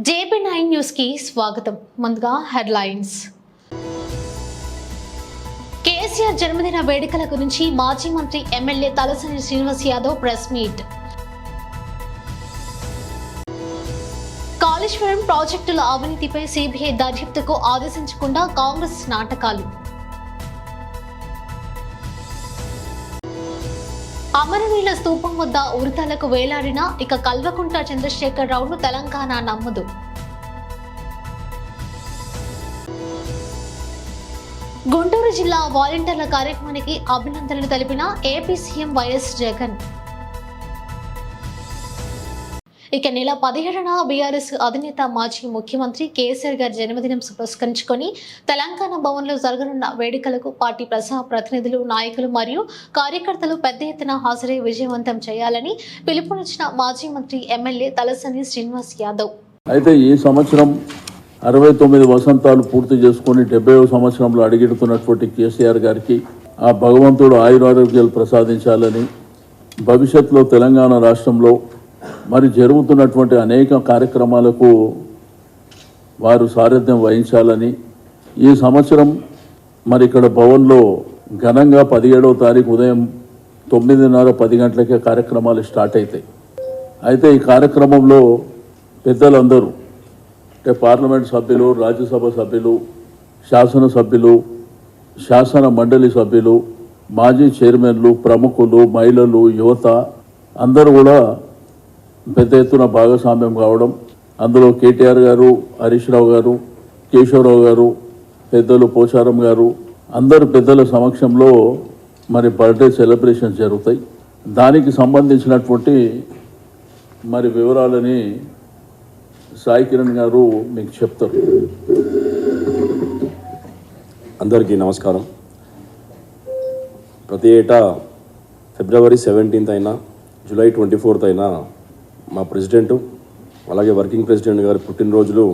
JP nine న్యూస్కి స్వాగతం. ముందుగా హెడ్లైన్స్. కేసీఆర్ జన్మదిన వేడుకల గురించి మాజీ మంత్రి MLA Talasani Srinivas Yadav press meet. Kaleshwaram ప్రాజెక్టుల అవినీతిపై సిబిఐ దర్యాప్తుకు ఆదేశించకుండా కాంగ్రెస్ నాటకాలు. అమరవీల స్తూపం వద్ద ఉరితాలకు వేలాడిన ఇక కల్వకుంట్ల చంద్రశేఖర్ రావును తెలంగాణ నమ్మదు. గుంటూరు జిల్లా వాలంటీర్ల కార్యక్రమానికి అభినందనలు తెలిపిన ఏపీ సీఎం వైఎస్ జగన్. ఇక నెల పదిహేడున బీఆర్ఎస్ అధినేత మాజీ ముఖ్యమంత్రి కేసీఆర్ గారి జన్మదినం పురస్కరించుకొని తెలంగాణ భవన్లో జరగనున్న వేడుకలకు పార్టీ ప్రజా ప్రతినిధులు నాయకులు మరియు కార్యకర్తలు పెద్ద ఎత్తున హాజరై విజయవంతం చేయాలని పిలుపునిచ్చిన మాజీ మంత్రి ఎమ్మెల్యే తలసాని శ్రీనివాస్ యాదవ్. అయితే ఈ సంవత్సరం అరవై తొమ్మిది వసంతాలు పూర్తి చేసుకుని డెబ్బై సంవత్సరంలో అడిగిడుతున్నటువంటి కేసీఆర్ గారికి ఆ భగవంతుడు ఆయురారోగ్యాలు ప్రసాదించాలని భవిష్యత్తులో తెలంగాణ రాష్ట్రంలో మరి జరుగుతున్నటువంటి అనేక కార్యక్రమాలకు వారు సారథ్యం వహించాలని ఈ సంవత్సరం మరి ఇక్కడ భవన్లో ఘనంగా పదిహేడవ తారీఖు ఉదయం తొమ్మిదిన్నర పది గంటలకే కార్యక్రమాలు స్టార్ట్ అవుతాయి అయితే ఈ కార్యక్రమంలో పెద్దలందరూ అంటే పార్లమెంట్ సభ్యులు రాజ్యసభ సభ్యులు శాసనసభ్యులు శాసన మండలి సభ్యులు మాజీ చైర్మన్లు ప్రముఖులు మహిళలు యువత అందరూ కూడా పెద్ద ఎత్తున భాగస్వామ్యం కావడం అందులో కేటీఆర్ గారు హరీష్ రావు గారు కేశవరావు గారు పెద్దలు పోచారం గారు అందరు పెద్దల సమక్షంలో మరి బర్త్డే సెలబ్రేషన్స్ జరుగుతాయి. దానికి సంబంధించినటువంటి మరి వివరాలని సాయి కిరణ్ గారు మీకు చెప్తారు. అందరికీ నమస్కారం. ప్రతి ఏటా ఫిబ్రవరి సెవెంటీన్త్ అయినా జూలై ట్వంటీ ఫోర్త్ అయినా మా ప్రెసిడెంటు అలాగే వర్కింగ్ ప్రెసిడెంట్ గారి పుట్టినరోజులు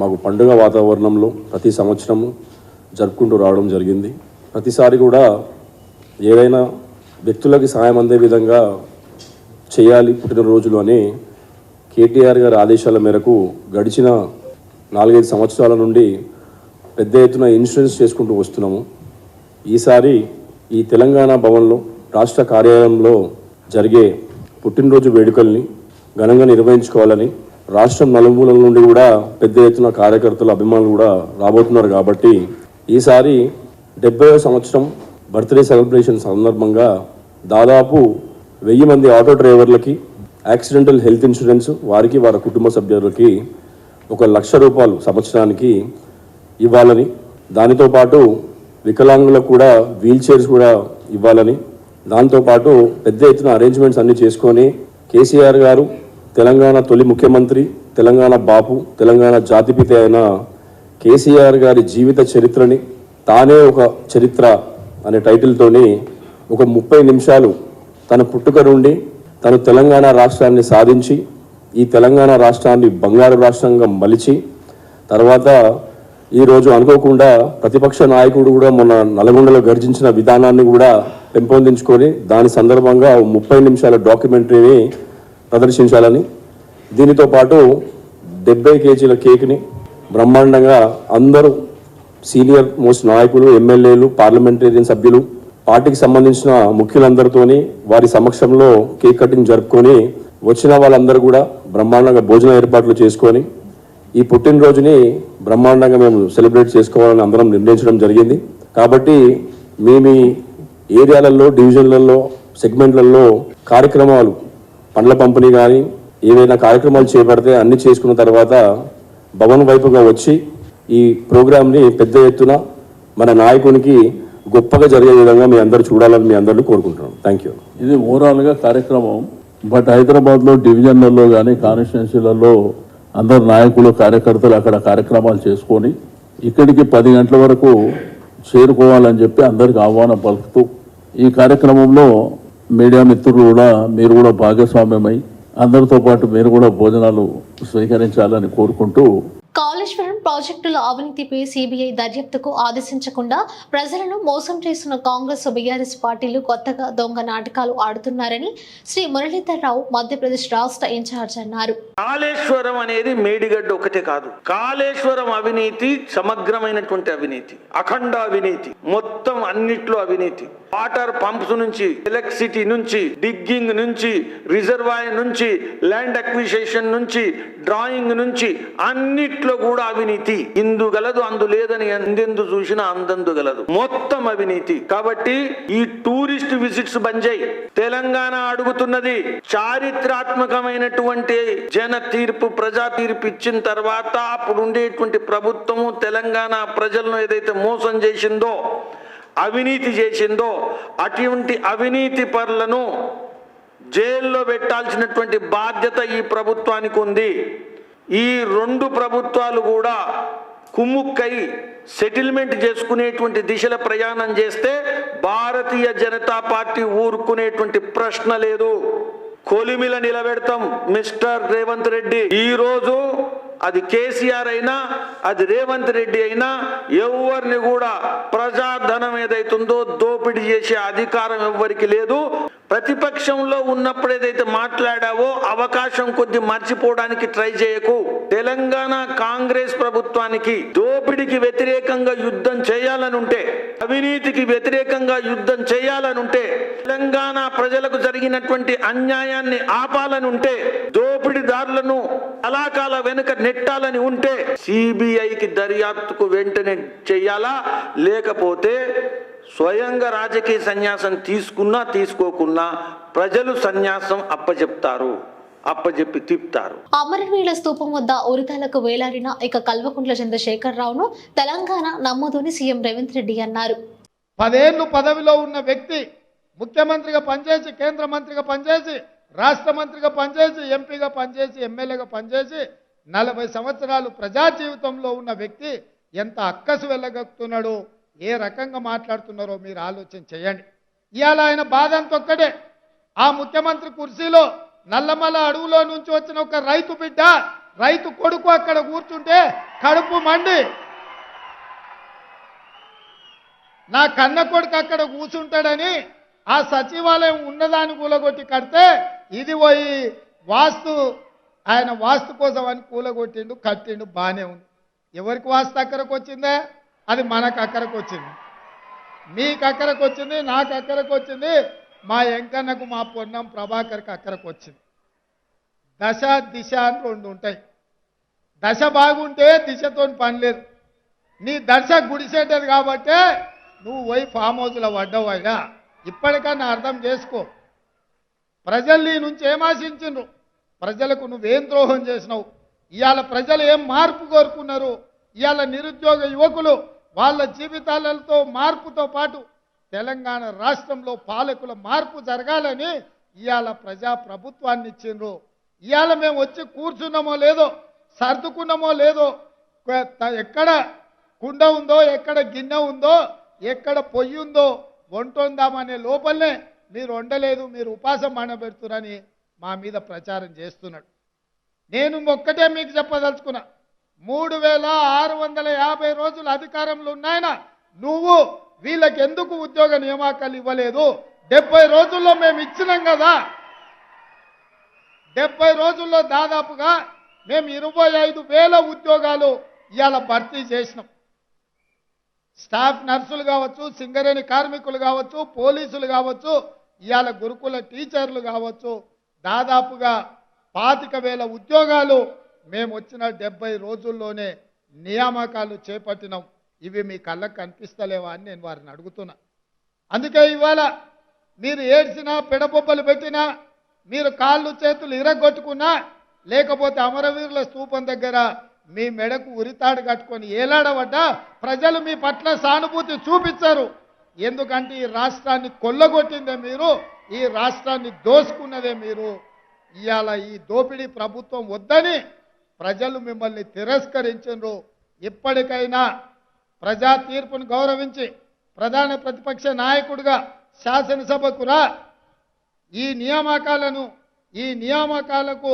మాకు పండుగ వాతావరణంలో ప్రతి సంవత్సరము జరుపుకుంటూ రావడం జరిగింది. ప్రతిసారి కూడా ఏదైనా వ్యక్తులకి సాయం అందే విధంగా చేయాలి పుట్టినరోజులు అని కేటీఆర్ గారి ఆదేశాల మేరకు గడిచిన నాలుగైదు సంవత్సరాల నుండి పెద్ద ఎత్తున ఇన్సూరెన్స్ చేసుకుంటూ వస్తున్నాము. ఈసారి ఈ తెలంగాణ భవన్లో రాష్ట్ర కార్యాలయంలో జరిగే పుట్టినరోజు వేడుకల్ని ఘనంగా నిర్వహించుకోవాలని రాష్ట్రం నలుమూలల నుండి కూడా పెద్ద ఎత్తున కార్యకర్తలు అభిమానులు కూడా రాబోతున్నారు కాబట్టి ఈసారి డెబ్బైవ సంవత్సరం బర్త్డే సెలబ్రేషన్ సందర్భంగా దాదాపు వెయ్యి మంది ఆటో డ్రైవర్లకి యాక్సిడెంటల్ హెల్త్ ఇన్సూరెన్స్ వారికి వారి కుటుంబ సభ్యులకి ఒక లక్ష రూపాయలు సంవత్సరానికి ఇవ్వాలని దానితో పాటు వికలాంగులకు కూడా వీల్ చైర్స్ కూడా ఇవ్వాలని దాంతోపాటు పెద్ద ఎత్తున అరేంజ్మెంట్స్ అన్నీ చేసుకొని కేసీఆర్ గారు తెలంగాణ తొలి ముఖ్యమంత్రి తెలంగాణ బాపు తెలంగాణ జాతిపిత అయిన కేసీఆర్ గారి జీవిత చరిత్రని తానే ఒక చరిత్ర అనే టైటిల్తోని ఒక ముప్పై నిమిషాలు తన పుట్టుక నుండి తను తెలంగాణ రాష్ట్రాన్ని సాధించి ఈ తెలంగాణ రాష్ట్రాన్ని బంగారు రాష్ట్రంగా మలిచి తర్వాత ఈరోజు అనుకోకుండా ప్రతిపక్ష నాయకుడు కూడా మొన్న నల్గొండలో గర్జించిన విధానాన్ని కూడా పెంపొందించుకొని దాని సందర్భంగా ముప్పై నిమిషాల డాక్యుమెంటరీని ప్రదర్శించాలని. దీనితో పాటు డెబ్బై కేజీల కేక్ని బ్రహ్మాండంగా అందరూ సీనియర్ మోస్ట్ నాయకులు ఎమ్మెల్యేలు పార్లమెంటేరియన్ సభ్యులు పార్టీకి సంబంధించిన ముఖ్యులందరితోని వారి సమక్షంలో కేక్ కటింగ్ జరుపుకొని వచ్చిన వాళ్ళందరూ కూడా బ్రహ్మాండంగా భోజన ఏర్పాట్లు చేసుకొని ఈ పుట్టినరోజుని బ్రహ్మాండంగా మేము సెలబ్రేట్ చేసుకోవాలని అందరం నిర్ణయించడం జరిగింది. కాబట్టి మీ మీ ఏరియాలలో డివిజన్లలో సెగ్మెంట్లలో కార్యక్రమాలు పండ్ల పంపిణీ కానీ ఏదైనా కార్యక్రమాలు చేపడితే అన్ని చేసుకున్న తర్వాత భవన్ వైపుగా వచ్చి ఈ ప్రోగ్రామ్ని పెద్ద ఎత్తున మన నాయకునికి గొప్పగా జరిగే విధంగా మీ అందరూ చూడాలని మీ అందరూ కోరుకుంటున్నాం. థ్యాంక్ యూ ఇది ఓవరాల్గా కార్యక్రమం. బట్ హైదరాబాద్లో డివిజన్లలో కానీ కాన్స్టిట్యున్సీలలో అందరు నాయకులు కార్యకర్తలు అక్కడ కార్యక్రమాలు చేసుకొని ఇక్కడికి పది గంటల వరకు చేరుకోవాలని చెప్పి అందరికి ఆహ్వానం పలుకుతూ ఈ కార్యక్రమంలో మీడియా మిత్రులు కూడా మీరు కూడా భాగస్వామ్యమై అందరితో పాటు మీరు కూడా భోజనాలు స్వీకరించాలని కోరుకుంటూ ప్రాజెక్టుల అవినీతిపై సిబిఐ దర్యాప్తుకు ఆదేశించకుండా ప్రజలను మోసం చేస్తున్న కాంగ్రెస్ బీఆర్ఎస్ పార్టీలు కొత్తగా దొంగ నాటకాలు ఆడుతున్నారని శ్రీ మురళీధరరావు మధ్యప్రదేశ్ రాష్ట్ర ఇన్ఛార్జ్ అన్నారు. కాళేశ్వరం అనేది మేడిగడ్డ ఒకటే కాదు. కాళేశ్వరం అవినీతి సమగ్రమైనటువంటి అవినీతి అఖండ అవినీతి మొత్తం అన్నిట్లో అవినీతి. వాటర్ పంప్స్ నుంచి ఎలక్ట్రిసిటీ నుంచి డిగ్గింగ్ నుంచి రిజర్వాయర్ నుంచి ల్యాండ్ అక్విజిషన్ నుంచి డ్రాయింగ్ నుంచి అన్నిట్లో కూడా అవినీతి. ఇందు గలదు అందు లేదని ఎందెందు చూసినా అందందు గలదు. మొత్తం అవినీతి. కాబట్టి ఈ టూరిస్ట్ విజిట్స్ బంజాయి తెలంగాణ అడుగుతున్నది చారిత్రాత్మకమైనటువంటి జన తీర్పు ప్రజా తీర్పు ఇచ్చిన తర్వాత అప్పుడు ఉండేటువంటి ప్రభుత్వము తెలంగాణ ప్రజలను ఏదైతే మోసం చేసిందో అవినీతి చేసిందో అటువంటి అవినీతి పరులను జైల్లో పెట్టాల్సినటువంటి బాధ్యత ఈ ప్రభుత్వానికి ఉంది. ఈ రెండు ప్రభుత్వాలు కూడా కుమ్ముక్కై సెటిల్మెంట్ చేసుకునేటువంటి దిశల ప్రయాణం చేస్తే భారతీయ జనతా పార్టీ ఊరుకునేటువంటి ప్రశ్న లేదు. కొలిమిల నిలబెడతాం మిస్టర్ రేవంత్ రెడ్డి. ఈ రోజు అది కేసీఆర్ అయినా అది రేవంత్ రెడ్డి అయినా ఎవరిని కూడా ప్రజాధనం ఏదైతుందో దోపిడీ చేసే అధికారం ఎవ్వరికి లేదు. ప్రతిపక్షంలో ఉన్నప్పుడు ఏదైతే మాట్లాడావో అవకాశం కొద్ది మర్చిపోవడానికి ట్రై చేయకు. తెలంగాణ కాంగ్రెస్ ప్రభుత్వానికి దోపిడీకి వ్యతిరేకంగా యుద్ధం చేయాలనుంటే అవినీతికి వ్యతిరేకంగా యుద్ధం చేయాలనుంటే తెలంగాణ ప్రజలకు జరిగినటువంటి అన్యాయాన్ని ఆపాలనుంటే దోపిడీదారులను కళాకాల వెనుక నెట్టాలని ఉంటే సిబిఐకి దర్యాప్తుకు వెంటనే చెయ్యాలా లేకపోతే స్వయంగా రాజకీయ సన్యాసం తీసుకున్నా తీసుకోకున్నా ప్రజలు సన్యాసం అప్పచెప్తారు అప్పచెప్పి తిప్పుతారు. అమరవీల స్తూపం వద్ద ఉరితాలకు వేలాడిన ఇక కల్వకుంట్ల చంద్రశేఖరరావును తెలంగాణ నమ్మోదని సీఎం రేవంత్ రెడ్డి అన్నారు. పదేళ్ళు పదవిలో ఉన్న వ్యక్తి ముఖ్యమంత్రిగా పనిచేసి కేంద్ర మంత్రిగా పనిచేసి రాష్ట్ర మంత్రిగా పనిచేసి ఎంపీగా పనిచేసి ఎమ్మెల్యేగా పనిచేసి నలభై సంవత్సరాలు ప్రజా జీవితంలో ఉన్న వ్యక్తి ఎంత అక్కసు వెళ్ళగక్కుతున్నాడో ఏ రకంగా మాట్లాడుతున్నారో మీరు ఆలోచన చేయండి. ఇవాళ ఆయన బాధ అంత ఆ ముఖ్యమంత్రి కుర్చీలో నల్లమల అడవులో నుంచి వచ్చిన ఒక రైతు బిడ్డ రైతు కొడుకు అక్కడ కూర్చుంటే కడుపు మండి. నా కన్న కొడుకు అక్కడ కూర్చుంటాడని ఆ సచివాలయం ఉన్నదాన్ని కూలగొట్టి కడితే ఇది పోయి వాస్తు ఆయన వాస్తు కోసం అని కూలగొట్టిండు కట్టిండు బాగానే ఉంది. ఎవరికి వాస్తు అక్కడికి వచ్చిందే? అది మనకు అక్కడికి వచ్చింది మీకు అక్కడికి వచ్చింది నాకు అక్కడికి వచ్చింది మా ఎంకన్నకు మా పొన్నం ప్రభాకర్కి అక్కడికి వచ్చింది దశ దిశ అని రెండు ఉంటాయి. దశ బాగుంటే దిశతో పని లేదు. నీ దశ గుడిసేటది కాబట్టే నువ్వు పోయి ఫామ్ హౌస్లో పడ్డావు అయినా. ఇప్పటికన్నా అర్థం చేసుకో. ప్రజలు నీ నుంచి ఏం ఆశించిండ్రు? ప్రజలకు నువ్వేం ద్రోహం చేసినావు? ఇవాళ ప్రజలు ఏం మార్పు కోరుకున్నారు? ఇవాళ నిరుద్యోగ యువకులు వాళ్ళ జీవితాలతో మార్పుతో పాటు తెలంగాణ రాష్ట్రంలో పాలకుల మార్పు జరగాలని ఇవాళ ప్రజా ప్రభుత్వాన్ని ఇచ్చిండ్రు. ఇవాళ మేము వచ్చి కూర్చున్నామో లేదో సర్దుకున్నామో లేదో ఎక్కడ కుండ ఉందో ఎక్కడ గిన్నె ఉందో ఎక్కడ పొయ్యి ఉందో వంటొందామనే లోపలనే మీరు వండలేదు మీరు ఉపాసం మానబెడుతున్నారని మా మీద ప్రచారం చేస్తున్నాడు. నేను ఒక్కటే మీకు చెప్పదలుచుకున్నా. మూడు వేల ఆరు వందల యాభై రోజులు అధికారంలో ఉన్నాయన నువ్వు వీళ్ళకి ఎందుకు ఉద్యోగ నియామకాలు ఇవ్వలేదు? డెబ్బై రోజుల్లో మేము ఇచ్చినాం కదా. డెబ్బై రోజుల్లో దాదాపుగా మేము ఇరవై ఐదు వేల ఉద్యోగాలు ఇవాళ భర్తీ చేసినాం. స్టాఫ్ నర్సులు కావచ్చు సింగరేణి కార్మికులు కావచ్చు పోలీసులు కావచ్చు ఇవాళ గురుకుల టీచర్లు కావచ్చు దాదాపుగా పాతిక వేల ఉద్యోగాలు మేము వచ్చిన డెబ్బై రోజుల్లోనే నియామకాలు చేపట్టినాం. ఇవి మీ కళ్ళకు కనిపిస్తలేవా అని నేను వారిని అడుగుతున్నా. అందుకే ఇవాళ మీరు ఏడ్చినా పిడబొబ్బలు పెట్టినా మీరు కాళ్ళు చేతులు ఇరగొట్టుకున్నా లేకపోతే అమరవీరుల స్థూపం దగ్గర మీ మెడకు ఉరితాడు కట్టుకొని ఏలాడబడ్డా ప్రజలు మీ పట్ల సానుభూతి చూపించరు. ఎందుకంటే ఈ రాష్ట్రాన్ని కొల్లగొట్టిందే మీరు ఈ రాష్ట్రాన్ని దోసుకున్నదే మీరు. ఇవాళ ఈ దోపిడీ ప్రభుత్వం వద్దని ప్రజలు మిమ్మల్ని తిరస్కరించరు ఇప్పటికైనా ప్రజా తీర్పును గౌరవించి ప్రధాన ప్రతిపక్ష నాయకుడిగా శాసనసభకు రా. ఈ నియామకాలను ఈ నియామకాలకు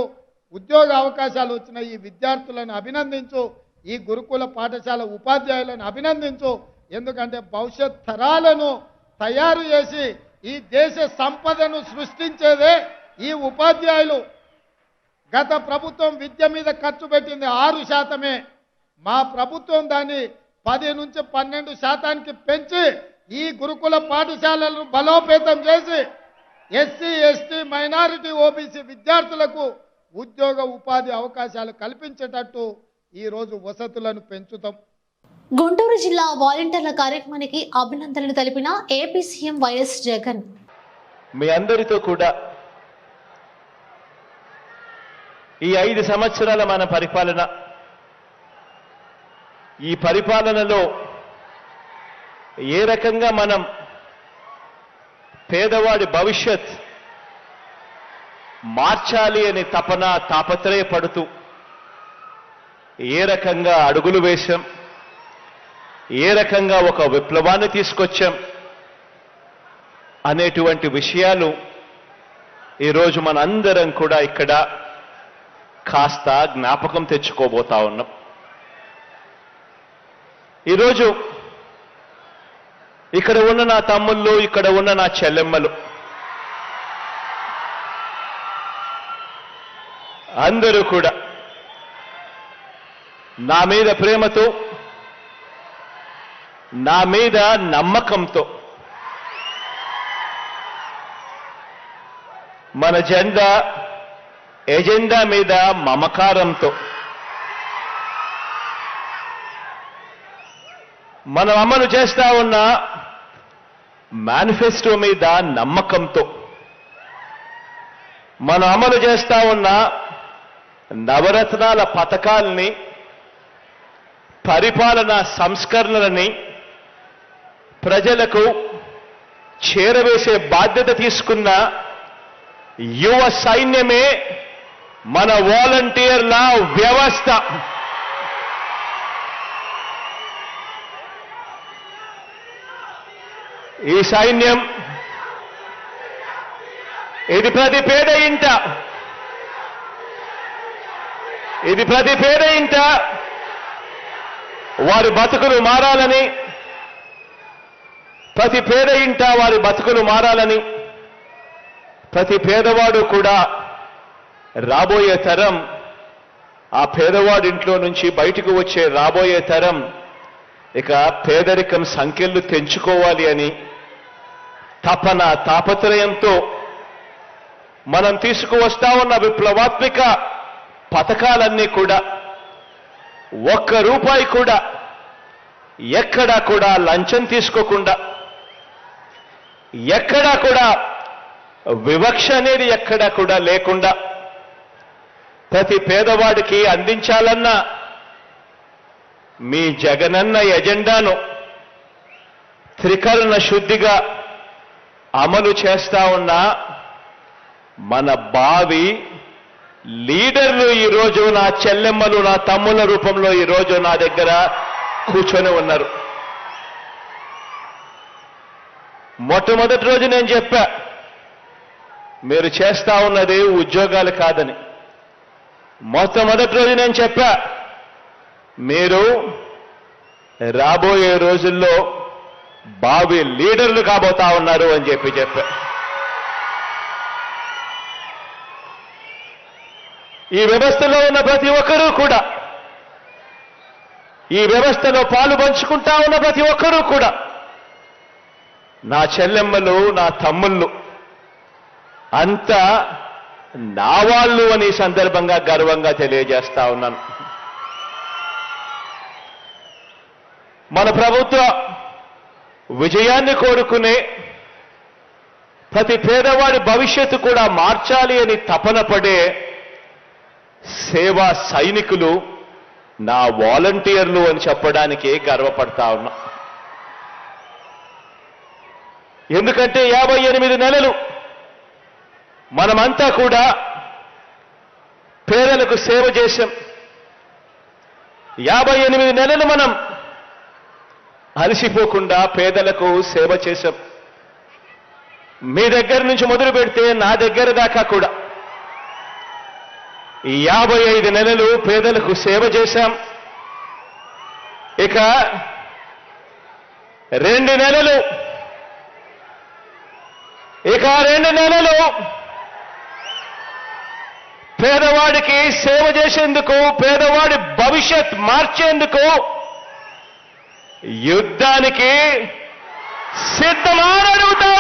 ఉద్యోగ అవకాశాలు వచ్చిన ఈ విద్యార్థులను అభినందించు ఈ గురుకుల పాఠశాల ఉపాధ్యాయులను అభినందించు. ఎందుకంటే భవిష్యత్ తరాలను తయారు చేసి ఈ దేశ సంపదను సృష్టించేదే ఈ ఉపాధ్యాయులు. గత ప్రభుత్వం విద్య మీద ఖర్చు పెట్టింది ఆరు శాతమే. మా ప్రభుత్వం దాన్ని పది నుంచి పన్నెండు శాతానికి పెంచి ఈ గురుకుల పాఠశాలలను బలోపేతం చేసి ఎస్సీ ఎస్టీ మైనారిటీ ఓబీసీ విద్యార్థులకు ఉద్యోగ ఉపాధి అవకాశాలు కల్పించేటట్టు ఈరోజు వసతులను పెంచుతాం. గుంటూరు జిల్లా వాలంటీర్ల కార్యక్రమానికి అభినందనలు తెలిపిన ఏపీ సీఎం వైఎస్ జగన్. మీ అందరితో కూడా ఈ ఐదు సంవత్సరాల మన పరిపాలన. ఈ పరిపాలనలో ఏ రకంగా మనం పేదవాడి భవిష్యత్ మార్చాలి అని తపన తాపత్రయపడుతూ ఏ రకంగా అడుగులు వేశాం ఏ రకంగా ఒక విప్లవాన్ని తీసుకొచ్చాం అనేటువంటి విషయాలు ఈరోజు మనందరం కూడా ఇక్కడ కాస్త జ్ఞాపకం తెచ్చుకోబోతా ఉన్నాం. ఈరోజు ఇక్కడ ఉన్న నా తమ్ముళ్ళు ఇక్కడ ఉన్న నా చెల్లెమ్మలు అందరూ కూడా నా మీద ప్రేమతో నా మీద నమ్మకంతో మన జెండా ఎజెండా మీద మమకారంతో. మనం అమలు చేస్తా ఉన్న మేనిఫెస్టో మీద నమ్మకంతో. మనం అమలు చేస్తా ఉన్న నవరత్నాల పథకాల్ని పరిపాలన సంస్కరణలని ప్రజలకు చేరవేసే బాధ్యత తీసుకున్న యువ సైన్యమే మన వాలంటీర్ల వ్యవస్థ. ఈ సైన్యం ఇది ప్రతి పేద ఇంట. ఇది ప్రతి పేద ఇంట. వారి బతుకులు మారాలని ప్రతి పేద ఇంట వారి బతుకులు మారాలని ప్రతి పేదవాడు కూడా రాబోయే తరం ఆ పేదవాడింట్లో నుంచి బయటకు వచ్చే రాబోయే తరం ఇక పేదరికం సంఖ్యలు తెంచుకోవాలి అని తపన తాపత్రయంతో మనం తీసుకువస్తా ఉన్న విప్లవాత్మిక పథకాలన్నీ కూడా ఒక్క రూపాయి కూడా ఎక్కడా కూడా లంచం తీసుకోకుండా ఎక్కడా కూడా వివక్ష అనేది ఎక్కడా కూడా లేకుండా ప్రతి పేదవాడికి అందించాలన్న మీ జగనన్న ఎజెండాను త్రికరణ శుద్ధిగా అమలు చేస్తా ఉన్న మన బావి లీడర్లు ఈరోజు నా చెల్లెమ్మలు నా తమ్ముల రూపంలో ఈరోజు నా దగ్గర కూర్చొని ఉన్నారు. మొట్టమొదటి రోజు నేను చెప్పా మీరు చేస్తా ఉన్నది ఉద్యోగాలు కాదని. మొట్టమొదటి రోజు నేను చెప్పా మీరు రాబోయే రోజుల్లో బాబీ లీడర్లు కాబోతా ఉన్నారు అని చెప్పి చెప్పా. ఈ వ్యవస్థలో ఉన్న ప్రతి ఒక్కరూ కూడా ఈ వ్యవస్థలో పాలు పంచుకుంటా ఉన్న ప్రతి ఒక్కరూ కూడా నా చెల్లెమ్మలు నా తమ్ముళ్ళు అంతా నా వాళ్ళు అని సందర్భంగా గర్వంగా తెలియజేస్తా ఉన్నాను. మన ప్రభుత్వ విజయాన్ని కోరుకునే ప్రతి పేదవాడి భవిష్యత్తు కూడా మార్చాలి అని తపన పడే సేవా సైనికులు నా వాలంటీర్లు అని చెప్పడానికి గర్వపడతా ఉన్నా. ఎందుకంటే యాభై ఎనిమిది నెలలు మనమంతా కూడా పేదలకు సేవ చేశాం. యాభై ఎనిమిది నెలలు మనం అలసిపోకుండా పేదలకు సేవ చేశాం. మీ దగ్గర నుంచి మొదలు పెడితే నా దగ్గర దాకా కూడా. యాభై ఐదు నెలలు పేదలకు సేవ చేశాం. ఇక రెండు నెలలు ఇక రెండు నెలలు పేదవాడికి సేవ చేసేందుకు పేదవాడి భవిష్యత్ మార్చేందుకు యుద్ధానికి సిద్ధమని అడుగుతా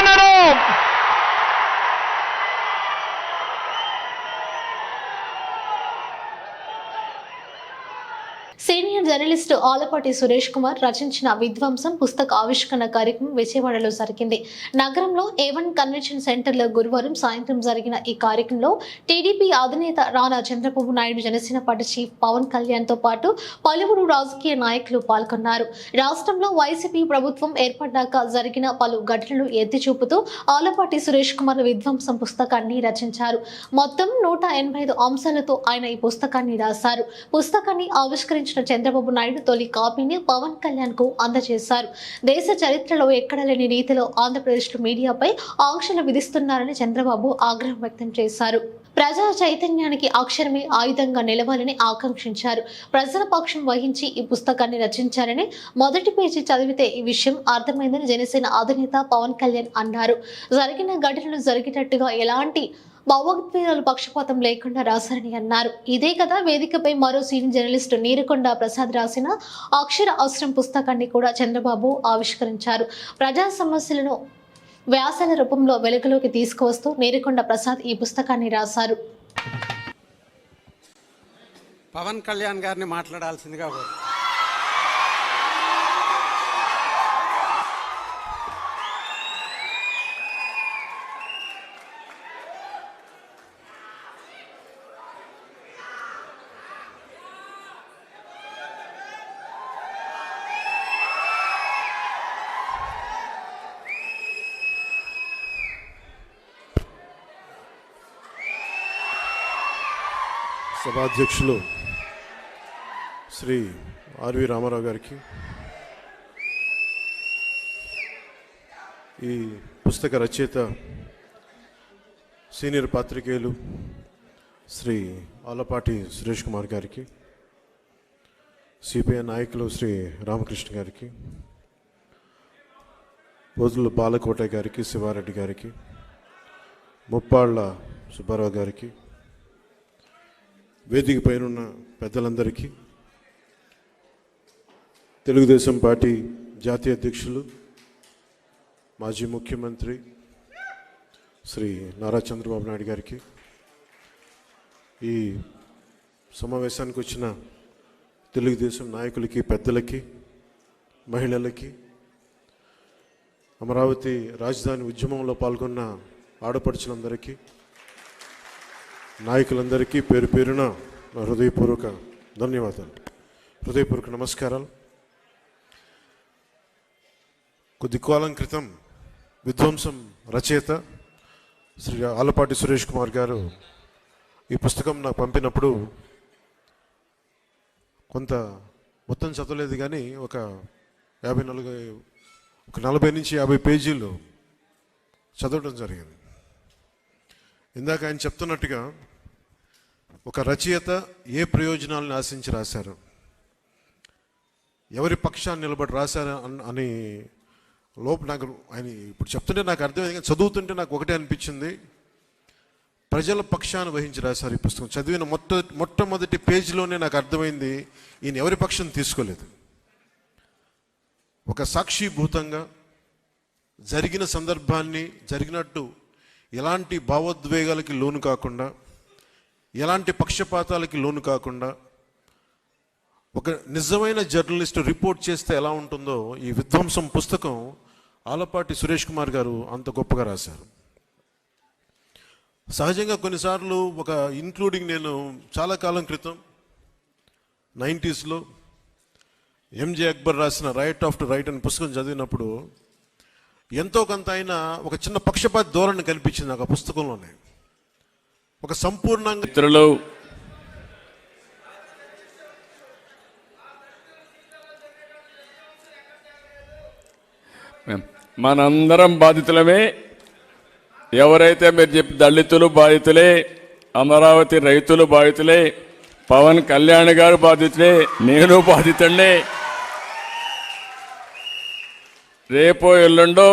జర్నలిస్టు ఆలపాటి సురేష్ కుమార్ రచించిన విధ్వంసం పుస్తక ఆవిష్కరణ కార్యక్రమం విజయవాడలో జరిగింది. నగరంలో ఏవన్ కన్వెన్షన్ సెంటర్లో గురువారం సాయంత్రం జరిగిన ఈ కార్యక్రమంలో టీడీపీ అధినేత రాణా చంద్రబాబు నాయుడు జనసేన పార్టీ చీఫ్ పవన్ కళ్యాణ్తో పాటు పలువురు రాజకీయ నాయకులు పాల్గొన్నారు. రాష్ట్రంలో వైసీపీ ప్రభుత్వం ఏర్పడ్డాక జరిగిన పలు ఘటనలు ఎత్తి చూపుతూ ఆలపాటి సురేష్ కుమార్ విధ్వంసం పుస్తకాన్ని రచించారు. మొత్తం నూట ఎనభై ఐదు అంశాలతో ఆయన ఈ పుస్తకాన్ని రాశారు. పుస్తకాన్ని ఆవిష్కరించిన చంద్రబాబు నాయుడు తొలి కాపీని పవన్ కళ్యాణ్కు అందజేశారు. దేశ చరిత్రలో ఎక్కడ లేని రీతిలో ఆంధ్రప్రదేశ్లో మీడియాపై ఆంక్షలు విధిస్తున్నారని చంద్రబాబు ఆగ్రహం వ్యక్తం చేశారు. ప్రజా చైతన్యానికి అక్షరమే ఆయుధంగా నిలవాలని ఆకాంక్షించారు. ప్రజల పక్షం వహించి ఈ పుస్తకాన్ని రచించారని మొదటి పేజీ చదివితే ఈ విషయం అర్థమైందని జనసేన అధినేత పవన్ కళ్యాణ్ అన్నారు. జరిగిన ఘటనలు జరిగేటట్టుగా ఎలాంటి భావోద్వేగాలు పక్షపాతం లేకుండా రాశారని అన్నారు. ఇదే కదా వేదికపై మరో సీనియర్ జర్నలిస్టు నీరుకొండ ప్రసాద్ రాసిన అక్షర అవసరం పుస్తకాన్ని కూడా చంద్రబాబు ఆవిష్కరించారు. ప్రజా సమస్యలను వ్యాసాల రూపంలో వెలుగులోకి తీసుకువస్తూ నీరుకొండ ప్రసాద్ ఈ పుస్తకాన్ని రాశారు. పవన్ కళ్యాణ్ గారిని మాట్లాడాల్సిందిగా ఉపాధ్యక్షులు శ్రీ ఆర్వి రామారావు గారికి ఈ పుస్తక రచయిత సీనియర్ పాత్రికేయులు శ్రీ ఆలపాటి సురేష్ కుమార్ గారికి సిపిఐ నాయకులు శ్రీ రామకృష్ణ గారికి బోధులు బాలకోట గారికి శివారెడ్డి గారికి ముప్పాళ్ళ సుబ్బారావు గారికి వేదిక పైనున్న పెద్దలందరికీ తెలుగుదేశం పార్టీ జాతీయ అధ్యక్షులు మాజీ ముఖ్యమంత్రి శ్రీ నారా చంద్రబాబు నాయుడు గారికి ఈ సమావేశానికి వచ్చిన తెలుగుదేశం నాయకులకి పెద్దలకి మహిళలకి అమరావతి రాజధాని ఉద్యమంలో పాల్గొన్న ఆడపడుచులందరికీ నాయకులందరికీ పేరు పేరున నా హృదయపూర్వక ధన్యవాదాలు. హృదయపూర్వక నమస్కారాలు. కొద్ది కాలం క్రితం విధ్వంసం రచయిత శ్రీ ఆలపాటి సురేష్ కుమార్ గారు ఈ పుస్తకం నాకు పంపినప్పుడు కొంత మొత్తం చదవలేదు కానీ ఒక యాభై నాలుగు ఒక నలభై నుంచి యాభై పేజీలు చదవడం జరిగింది. ఇందాక ఆయన చెప్తున్నట్టుగా ఒక రచయిత ఏ ప్రయోజనాలను ఆశించి రాశారు? ఎవరి పక్షాన్ని నిలబడి రాశారు అని లోపు నాకు ఆయన ఇప్పుడు చెప్తుంటే నాకు అర్థమైంది కానీ చదువుతుంటే నాకు ఒకటే అనిపించింది. ప్రజల పక్షాన్ని వహించి రాశారు ఈ పుస్తకం. చదివిన మొట్ట మొట్టమొదటి పేజీలోనే నాకు అర్థమైంది ఈయన ఎవరి పక్షం తీసుకోలేదు. ఒక సాక్షిభూతంగా జరిగిన సందర్భాన్ని జరిగినట్టు ఎలాంటి భావోద్వేగాలకి లోను కాకుండా ఎలాంటి పక్షపాతాలకి లోను కాకుండా ఒక నిజమైన జర్నలిస్ట్ రిపోర్ట్ చేస్తే ఎలా ఉంటుందో ఈ విధ్వంసం పుస్తకం ఆలపాటి సురేష్ కుమార్ గారు అంత గొప్పగా రాశారు. సహజంగా కొన్నిసార్లు ఒక ఇంక్లూడింగ్ నేను చాలా కాలం క్రితం నైంటీస్లో ఎంజే అక్బర్ రాసిన రైట్ ఆఫ్ టు రైట్ అనే పుస్తకం చదివినప్పుడు ఎంతో కొంత అయినా ఒక చిన్న పక్షపాత ధోరణి కనిపించింది నాకు ఆ పుస్తకంలోనే. ఒక సంపూర్ణంగా మిత్రులు మనందరం బాధితులమే. ఎవరైతే మీరు చెప్పి దళితులు బాధితులే అమరావతి రైతులు బాధితులే పవన్ కళ్యాణ్ గారు బాధితులే నేను బాధితుడే రేపో ఎల్లుండో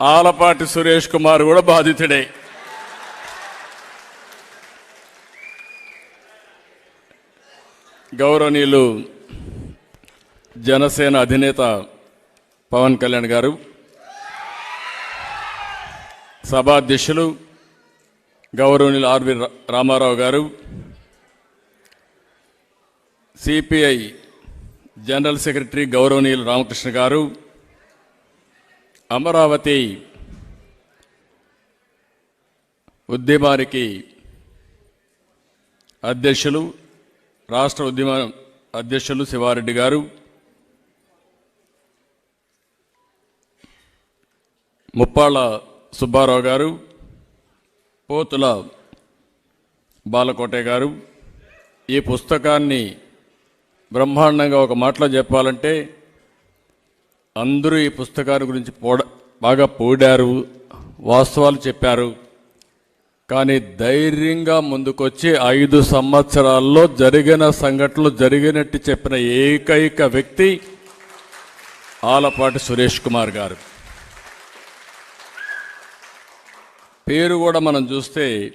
ఆలపాటి సురేష్ కుమార్ కూడా బాధితుడే. గౌరవనీయులు జనసేన అధినేత పవన్ కళ్యాణ్ గారు సభాధ్యక్షులు గౌరవనీయులు ఆర్వి రా- రామారావు గారు సిపిఐ జనరల్ సెక్రటరీ గౌరవనీయులు రామకృష్ణ గారు అమరావతి ఉద్యమానికి అధ్యక్షులు రాష్ట్ర ఉద్యమ అధ్యక్షులు శివారెడ్డి గారు. ముప్పాళ్ళ సుబ్బారావు గారు. పోతుల బాలకోటే గారు. ఈ పుస్తకాన్ని బ్రహ్మాండంగా ఒక మాటలో చెప్పాలంటే అందరూ ఈ పుస్తకాన్ని గురించి పోడ బాగా పోడారు వాస్తవాలు చెప్పారు. కానీ ధైర్యంగా ముందుకొచ్చి ఐదు సంవత్సరాల్లో జరిగిన సంఘటనలు జరిగినట్టు చెప్పిన ఏకైక వ్యక్తి ఆలపాటి సురేష్ కుమార్ గారు. పేరు కూడా మనం చూస్తే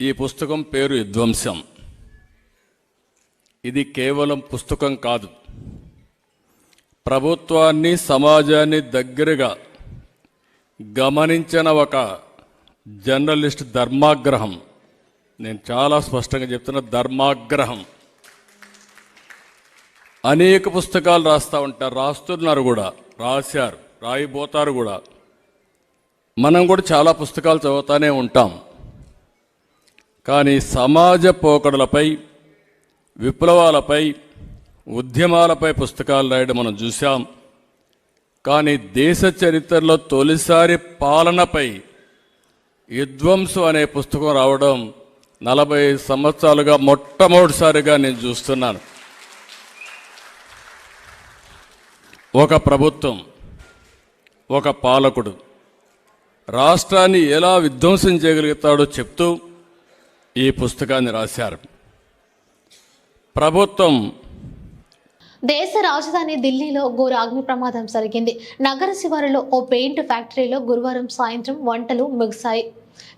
ఈ పుస్తకం పేరు విధ్వంసం. ఇది కేవలం పుస్తకం కాదు. ప్రభుత్వాన్ని సమాజాన్ని దగ్గరగా గమనించిన ఒక జర్నలిస్ట్ ధర్మాగ్రహం. నేను చాలా స్పష్టంగా చెప్తున్న ధర్మాగ్రహం. అనేక పుస్తకాలు రాస్తూ ఉంటారు రాస్తున్నారు కూడా రాశారు రాయిపోతారు కూడా. మనం కూడా చాలా పుస్తకాలు చదువుతూనే ఉంటాం. కానీ సమాజ పోకడలపై విప్లవాలపై ఉద్యమాలపై పుస్తకాలు రాయడం మనం చూసాం కానీ దేశ చరిత్రలో తొలిసారి పాలనపై విధ్వంసం అనే పుస్తకం రావడం నలభై సంవత్సరాలుగా మొట్టమొదటిసారిగా నేను చూస్తున్నాను. ఒక ప్రభుత్వం ఒక పాలకుడు రాష్ట్రాన్ని ఎలా విధ్వంసం చేయగలుగుతాడో చెప్తూ ఈ పుస్తకాన్ని రాశారు. ప్రభుత్వం దేశ రాజధాని ఢిల్లీలో ఘోర అగ్ని ప్రమాదం జరిగింది. నగర శివారులో ఓ పెయింట్ ఫ్యాక్టరీలో గురువారం సాయంత్రం వంటలు ముగిశాయి.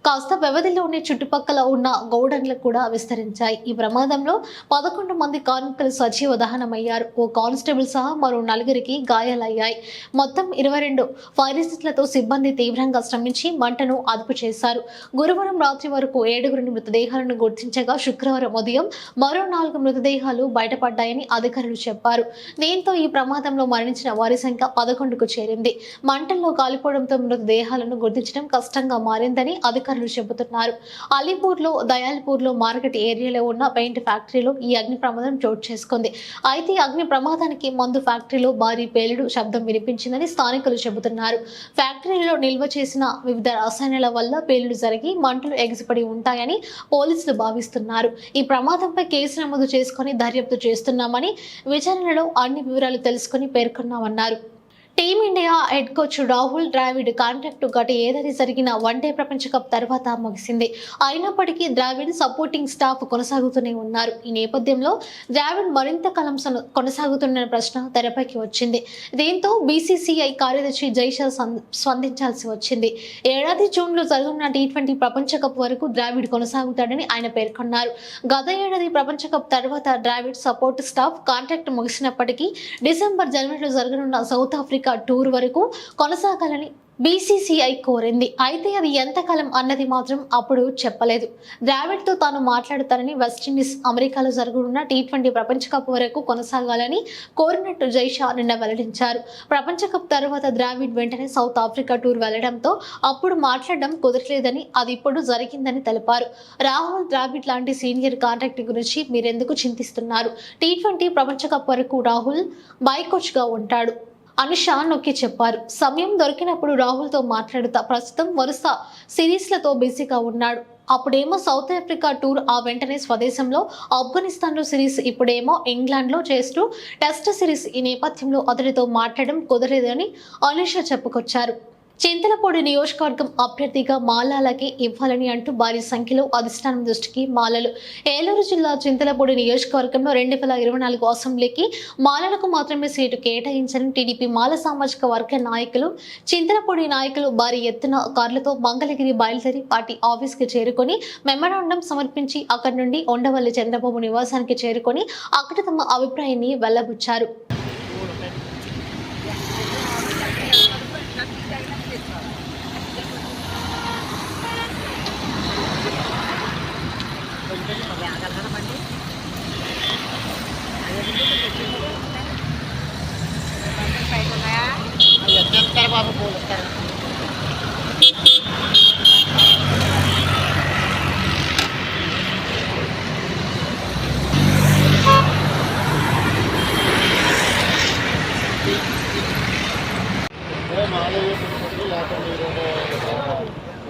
కాస్త వ్యవధిలోనే చుట్టుపక్కల ఉన్న గౌడన్లు కూడా విస్తరించాయి. ఈ ప్రమాదంలో పదకొండు మంది కార్మికులు సజీవ దహనమయ్యారు. ఓ కానిస్టేబుల్ సహా మరో నలుగురికి గాయాలయ్యాయి. మొత్తం ఇరవై రెండు ఫైరిస్టులతో సిబ్బంది తీవ్రంగా శ్రమించి మంటను అదుపు చేశారు. గురువారం రాత్రి వరకు ఏడుగురిని మృతదేహాలను గుర్తించగా శుక్రవారం ఉదయం మరో నాలుగు మృతదేహాలు బయటపడ్డాయని అధికారులు చెప్పారు. దీంతో ఈ ప్రమాదంలో మరణించిన వారి సంఖ్య పదకొండుకు చేరింది. మంటల్లో కాలిపోవడంతో మృతదేహాలను గుర్తించడం కష్టంగా మారిందని అధికారులు చెబుతున్నారు. అలీపూర్లో దయాల్పూర్లో మార్కెట్ ఏరియాలో ఉన్న పెయింట్ ఫ్యాక్టరీలో ఈ అగ్ని ప్రమాదం చోటు చేసుకుంది. అయితే అగ్ని ప్రమాదానికి మందు ఫ్యాక్టరీలో భారీ పేలుడు శబ్దం వినిపించిందని స్థానికులు చెబుతున్నారు. ఫ్యాక్టరీలో నిల్వ చేసిన వివిధ రసాయనాల వల్ల పేలుడు జరిగి మంటలు ఎగిసిపడి ఉంటాయని పోలీసులు భావిస్తున్నారు. ఈ ప్రమాదంపై కేసు నమోదు చేసుకుని దర్యాప్తు చేస్తున్నామని విచారణలో అన్ని వివరాలు తెలుసుకుని పేర్కొన్నామన్నారు. Team India head coach Rahul Dravid contract గత ఏడాది జరిగిన వన్డే ప్రపంచ కప్ తర్వాత ముగిసింది. అయినప్పటికీ ద్రావిడ్ సపోర్టింగ్ స్టాఫ్ కొనసాగుతూనే ఉన్నారు. ఈ నేపథ్యంలో ద్రావిడ్ మరింత కాలం సన- కొనసాగుతున్న ప్రశ్న తెరపైకి వచ్చింది. దీంతో బీసీసీఐ కార్యదర్శి జైషా స్పందించాల్సి వచ్చింది. ఏడాది జూన్లో జరుగుతున్న టీ ట్వంటీ ప్రపంచ కప్ వరకు ద్రావిడ్ కొనసాగుతాడని ఆయన పేర్కొన్నారు. గత ఏడాది ప్రపంచ కప్ తర్వాత ద్రావిడ్ సపోర్ట్ స్టాఫ్ కాంట్రాక్ట్ ముగిసినప్పటికీ డిసెంబర్ జనవరిలో జరగనున్న సౌత్ ఆఫ్రికా టూర్ వరకు కొనసాగాలని బీసీసీఐ కోరింది. అయితే అది ఎంతకాలం అన్నది మాత్రం అప్పుడు చెప్పలేదు. ద్రావిడ్తో తాను మాట్లాడతానని వెస్టిండీస్ అమెరికాలో జరగనున్న టీ ట్వంటీ ప్రపంచ కప్ వరకు కొనసాగాలని కోరినట్టు జైషా నిన్న వెల్లడించారు. ప్రపంచ కప్ తర్వాత ద్రావిడ్ వెంటనే సౌత్ ఆఫ్రికా టూర్ వెళ్ళడంతో అప్పుడు మాట్లాడడం కుదరలేదని అది ఇప్పుడు జరిగిందని తెలిపారు. రాహుల్ ద్రావిడ్ లాంటి సీనియర్ కాంట్రాక్ట్ గురించి మీరెందుకు చింతిస్తున్నారు? టీ ట్వంటీ ప్రపంచ కప్ వరకు రాహుల్ బైకోచ్గా ఉంటాడు. అనుష నొక్కి చెప్పారు. సమయం దొరికినప్పుడు రాహుల్తో మాట్లాడుతా. ప్రస్తుతం వరుస సిరీస్లతో బిజీగా ఉన్నాడు. అప్పుడేమో సౌత్ ఆఫ్రికా టూర్ ఆ వెంటనే స్వదేశంలో ఆఫ్ఘనిస్తాన్లో సిరీస్ ఇప్పుడేమో ఇంగ్లాండ్లో చేస్తూ టెస్ట్ సిరీస్ ఈ నేపథ్యంలో అతడితో మాట్లాడడం కుదరలేదని అనుష చెప్పుకొచ్చారు. చింతలపూడి నియోజకవర్గం అభ్యర్థిగా మాలాలకి ఇవ్వాలని అంటూ భారీ సంఖ్యలో అధిష్టానం దృష్టికి మాలలు. ఏలూరు జిల్లా చింతలపూడి నియోజకవర్గంలో రెండు వేల ఇరవై నాలుగు అసెంబ్లీకి మాలలకు మాత్రమే సీటు కేటాయించని టీడీపీ మాల సామాజిక వర్గ నాయకులు చింతలపూడి నాయకులు భారీ ఎత్తున కార్లతో మంగళగిరి బయలుదేరి పార్టీ ఆఫీస్కి చేరుకొని మెమరాండం సమర్పించి అక్కడి నుండి ఉండవల్లి చంద్రబాబు నివాసానికి చేరుకొని అక్కడ తమ అభిప్రాయాన్ని వెల్లబుచ్చారు.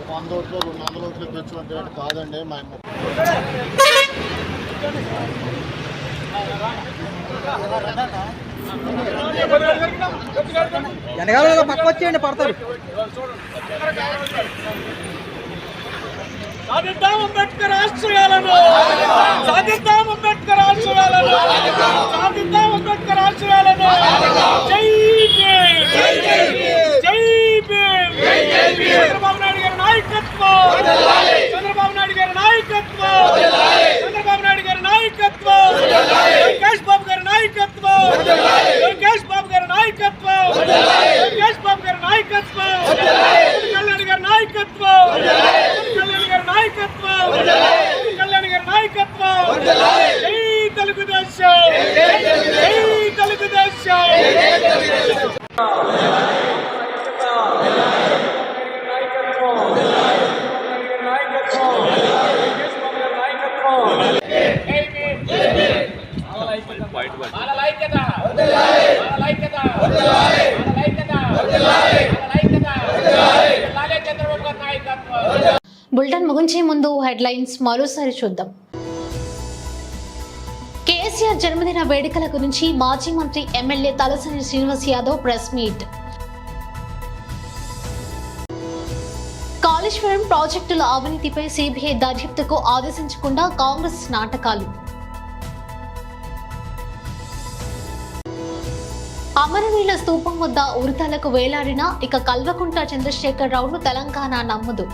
వంద ఓట్లు రెండు వందల ఓట్లు తెచ్చుకుంటే కాదండి మా వెనకాల పక్క వచ్చేయండి పడతారు. సాధిద్దాం అంబేద్కర్ ఆశయాలను సాధిద్దాం అంబేద్కర్ ఆశయాలను సాధిద్దాం అంబేద్కర్ ఆశయాలను జై భీమ్ చంద్రబాబు నాయుడు గారి నాయకత్వం చంద్రబాబు నాయుడు గారి నాయకత్వం చంద్రబాబు నాయుడు గారి నాయకత్వం లోకేష్ బాబు గారి నాయకత్వం లోకేష్ బాబు గారి నాయకత్వం లోకేష్ బాబు గారి నాయకత్వం కళ్యాణ్ గారి నాయకత్వం కళ్యాణ్ గారి నాయకత్వం కళ్యాణ్ గారి నాయకత్వం జై తెలుగుదేశం జై తెలుగుదేశం బులెటిన్ ముందు హెడ్లైన్స్ మరోసారి చూద్దాం. కేసీఆర్ జన్మదిన వేడుకల గురించి మాజీ మంత్రి MLA Talasani Srinivas Yadav press meet. Kaleshwaram ప్రాజెక్టుల అవినీతిపై సిబిఐ దర్యాప్తుకు ఆదేశించకుండా కాంగ్రెస్ నాటకాలు. అమరవీరుల స్తూపం వద్ద ఉరితాలకు వేలాడిన ఇక కల్వకుంట్ల చంద్రశేఖర్ రావును తెలంగాణ నమ్మదు.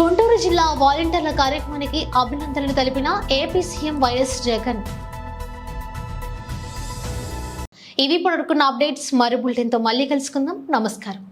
గుంటూరు జిల్లా వాలంటీర్ల కార్యక్రమానికి అభినందనలు తెలిపిన ఏపీ సీఎం వైఎస్ జగన్. ఇవి పడుకున్న అప్డేట్స్ మరో బులెటిన్తో మళ్ళీ కలుసుకుందాం. నమస్కారం.